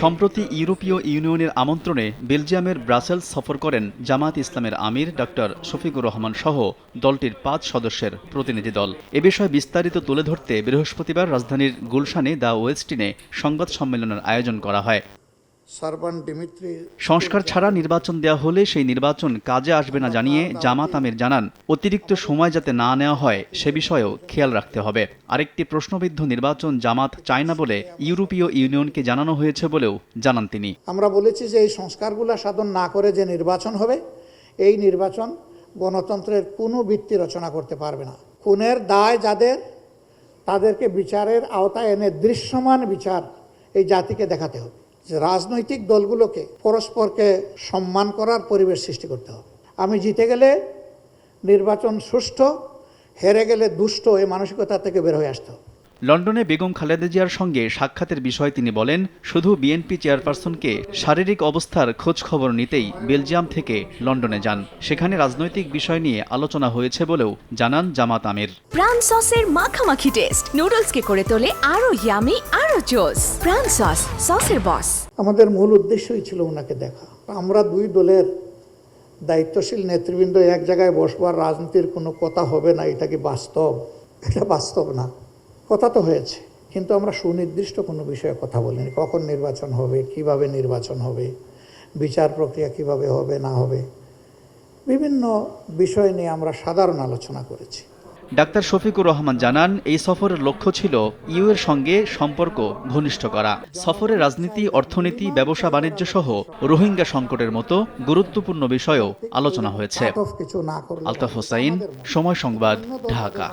সম্প্রতি ইউরোপীয় ইউনিয়নের আমন্ত্রণে বেলজিয়ামের ব্রাসেলস সফর করেন জামাত ইসলামের আমির ডক্টর শফিকুর রহমান সহ দলটির পাঁচ সদস্যের প্রতিনিধি দল। এ বিষয়ে বিস্তারিত তুলে ধরতে বৃহস্পতিবার রাজধানীর গুলশানে দ্য ওয়েস্টিনে সংবাদ সম্মেলনের আয়োজন করা হয়। সংস্কার ছাড়া নির্বাচন দেওয়া হলে সেই নির্বাচন কাজে আসবে না জানিয়ে জামাত আমির জানান অতিরিক্ত সময় যাতে না নেওয়া হয় সে বিষয়েও খেয়াল রাখতে হবে। আরেকটি প্রশ্নবিদ্ধ নির্বাচন জামাত চায় না বলে ইউরোপীয় ইউনিয়নকে জানানো হয়েছে বলেও জানান তিনি। আমরা বলেছি যে এই সংস্কারগুলো সাধন না করে যে নির্বাচন হবে এই নির্বাচন গণতন্ত্রের কোনো ভিত্তি রচনা করতে পারবে না। খুনের দায় যাদের তাদেরকে বিচারের আওতায় এনে দৃশ্যমান বিচার এই জাতিকে দেখাতে হবে। যে রাজনৈতিক দলগুলোকে পরস্পরকে সম্মান করার পরিবেশ সৃষ্টি করতে হবে। আমি জিতে গেলে নির্বাচন সুষ্ঠু, হেরে গেলে দুষ্ট এই মানসিকতা থেকে বের হয়ে আসতে হবে। লন্ডনে বেগম খালেদা জিয়ার সঙ্গে সাক্ষাতের বিষয়ে তিনি বলেন শুধু বিএনপি চেয়ারপারসনকে শারীরিক অবস্থার খোঁজ খবর নিতেই বেলজিয়াম থেকে লন্ডনে যান। সেখানে রাজনৈতিক বিষয় নিয়ে আলোচনা হয়েছে বলেও জানান জামাত আমির। প্রাণ সসের মাখামাখি টেস্ট। নুডলসকে করে তোলে আরও ইয়ামি আরও জোস প্রাণ সস সসের বস আমাদের মূল উদ্দেশ্যই ছিল ওনাকে দেখা। আমরা দুই দলের দায়িত্বশীল নেতৃবৃন্দ এক জায়গায় বসবার রাজনীতির কোনো কথা হবে না এটা কি বাস্তব? এটা বাস্তব না। কথা তো হয়েছে কিন্তু আমরা সুনির্দিষ্ট কোনো বিষয়ে কথা বলিনি। কখন নির্বাচন হবে কীভাবে নির্বাচন হবে বিচার প্রক্রিয়া কীভাবে হবে না হবে বিভিন্ন বিষয় নিয়ে আমরা সাধারণ আলোচনা করেছি। ডাক্তার শফিকুর রহমান জানান এই সফরের লক্ষ্য ছিল ইউ এর সঙ্গে সম্পর্ক ঘনিষ্ঠ করা। সফরে রাজনীতি অর্থনীতি ব্যবসা বাণিজ্য সহ রোহিঙ্গা সংকটের মতো গুরুত্বপূর্ণ বিষয়েও আলোচনা হয়েছে। আলতাফ হোসাইন সময় সংবাদ ঢাকা।